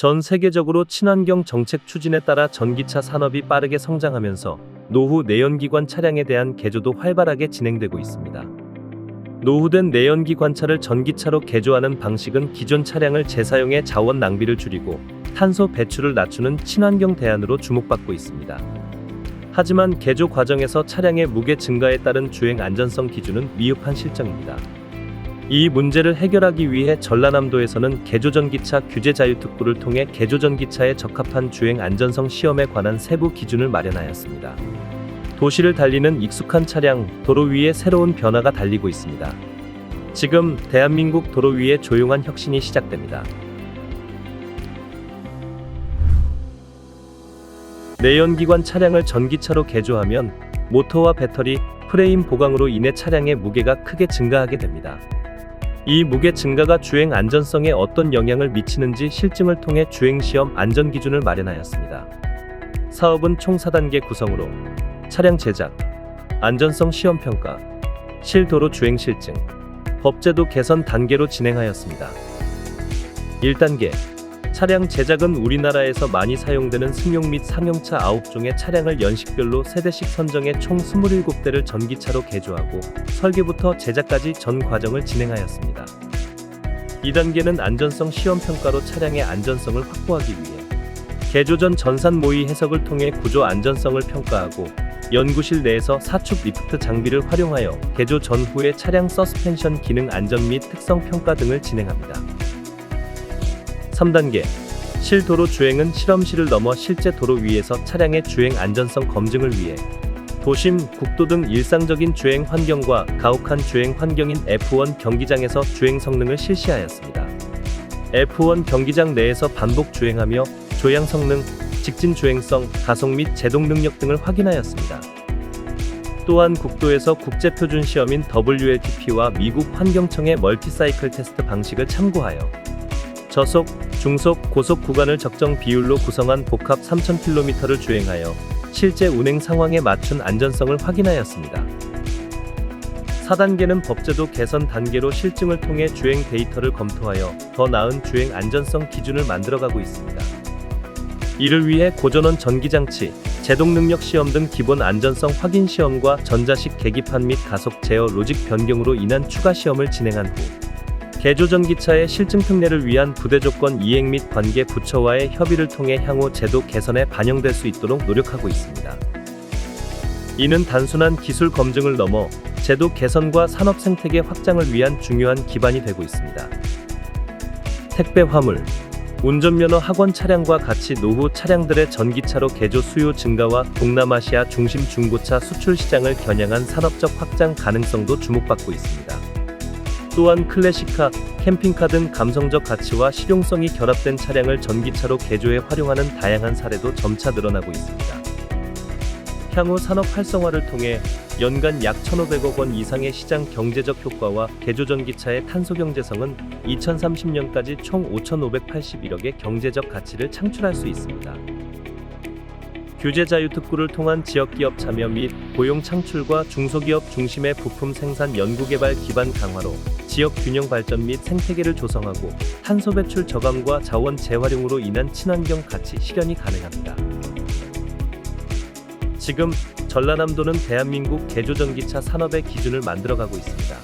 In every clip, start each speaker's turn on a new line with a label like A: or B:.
A: 전 세계적으로 친환경 정책 추진에 따라 전기차 산업이 빠르게 성장하면서 노후 내연기관 차량에 대한 개조도 활발하게 진행되고 있습니다. 노후된 내연기 관 차를 전기차로 개조하는 방식은 기존 차량을 재사용해 자원 낭비를 줄이고 탄소 배출을 낮추는 친환경 대안으로 주목받고 있습니다. 하지만 개조 과정에서 차량의 무게 증가에 따른 주행 안전성 기준은 미흡한 실정입니다. 이 문제를 해결하기 위해 전라남도에서는 개조전기차 규제 자유특구를 통해 개조전기차에 적합한 주행 안전성 시험에 관한 세부 기준을 마련하였습니다. 도시를 달리는 익숙한 차량, 도로 위에 새로운 변화가 달리고 있습니다. 지금 대한민국 도로 위에 조용한 혁신이 시작됩니다. 내연기관 차량을 전기차로 개조하면 모터와 배터리, 프레임 보강으로 인해 차량의 무게가 크게 증가하게 됩니다. 이 무게 증가가 주행 안전성에 어떤 영향을 미치는지 실증을 통해 주행 시험 안전 기준을 마련하였습니다. 사업은 총 4단계 구성으로 차량 제작, 안전성 시험 평가, 실도로 주행 실증, 법제도 개선 단계로 진행하였습니다. 1단계 차량 제작은 우리나라에서 많이 사용되는 승용 및 상용차 9종의 차량을 연식별로 세대씩 선정해 총 27대를 전기차로 개조하고 설계부터 제작까지 전 과정을 진행하였습니다. 2단계는 안전성 시험 평가로 차량의 안전성을 확보하기 위해 개조 전 전산 모의 해석을 통해 구조 안전성을 평가하고 연구실 내에서 사축 리프트 장비를 활용하여 개조 전후의 차량 서스펜션 기능 안전 및 특성 평가 등을 진행합니다. 3단계 실도로 주행은 실험실을 넘어 실제 도로 위에서 차량의 주행 안전성 검증을 위해 도심, 국도 등 일상적인 주행 환경과 가혹한 주행 환경인 F1 경기장에서 주행 성능을 실시하였습니다. F1 경기장 내에서 반복 주행하며 조향 성능, 직진 주행성, 가속 및 제동 능력 등을 확인하였습니다. 또한 국도에서 국제 표준 시험인 WLTP와 미국 환경청의 멀티사이클 테스트 방식을 참고하여 저속, 중속, 고속 구간을 적정 비율로 구성한 복합 3,000km를 주행하여 실제 운행 상황에 맞춘 안전성을 확인하였습니다. 4단계는 법제도 개선 단계로 실증을 통해 주행 데이터를 검토하여 더 나은 주행 안전성 기준을 만들어가고 있습니다. 이를 위해 고전원 전기장치, 제동 능력 시험 등 기본 안전성 확인 시험과 전자식 계기판 및 가속 제어 로직 변경으로 인한 추가 시험을 진행한 후 개조 전기차의 실증 특례를 위한 부대 조건 이행 및 관계 부처와의 협의를 통해 향후 제도 개선에 반영될 수 있도록 노력하고 있습니다. 이는 단순한 기술 검증을 넘어 제도 개선과 산업 생태계 확장을 위한 중요한 기반이 되고 있습니다. 택배 화물 운전면허 학원 차량과 같이 노후 차량들의 전기차로 개조 수요 증가와 동남아시아 중심 중고차 수출 시장을 겨냥한 산업적 확장 가능성도 주목받고 있습니다. 또한 클래식카, 캠핑카 등 감성적 가치와 실용성이 결합된 차량을 전기차로 개조해 활용하는 다양한 사례도 점차 늘어나고 있습니다. 향후 산업 활성화를 통해 연간 약 1,500억 원 이상의 시장 경제적 효과와 개조 전기차의 탄소 경제성은 2030년까지 총 5,581억의 경제적 가치를 창출할 수 있습니다. 규제 자유 특구를 통한 지역 기업 참여 및 고용 창출과 중소기업 중심의 부품 생산 연구 개발 기반 강화로 지역 균형 발전 및 생태계를 조성하고 탄소 배출 저감과 자원 재활용으로 인한 친환경 가치 실현이 가능합니다. 지금 전라남도는 대한민국 개조전기차 산업의 기준을 만들어가고 있습니다.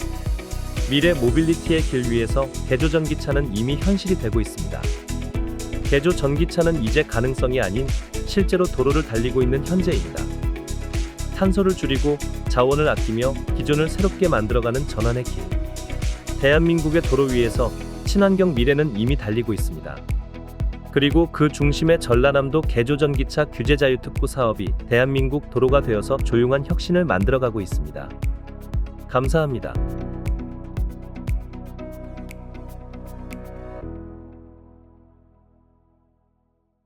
A: 미래 모빌리티의 길 위에서 개조전기차는 이미 현실이 되고 있습니다. 개조전기차는 이제 가능성이 아닌 실제로 도로를 달리고 있는 현재입니다. 탄소를 줄이고 자원을 아끼며 기존을 새롭게 만들어가는 전환의 길. 대한민국의 도로 위에서 친환경 미래는 이미 달리고 있습니다. 그리고 그 중심의 전라남도 개조전기차 규제 자유특구 사업이 대한민국 도로가 되어서 조용한 혁신을 만들어가고 있습니다. 감사합니다.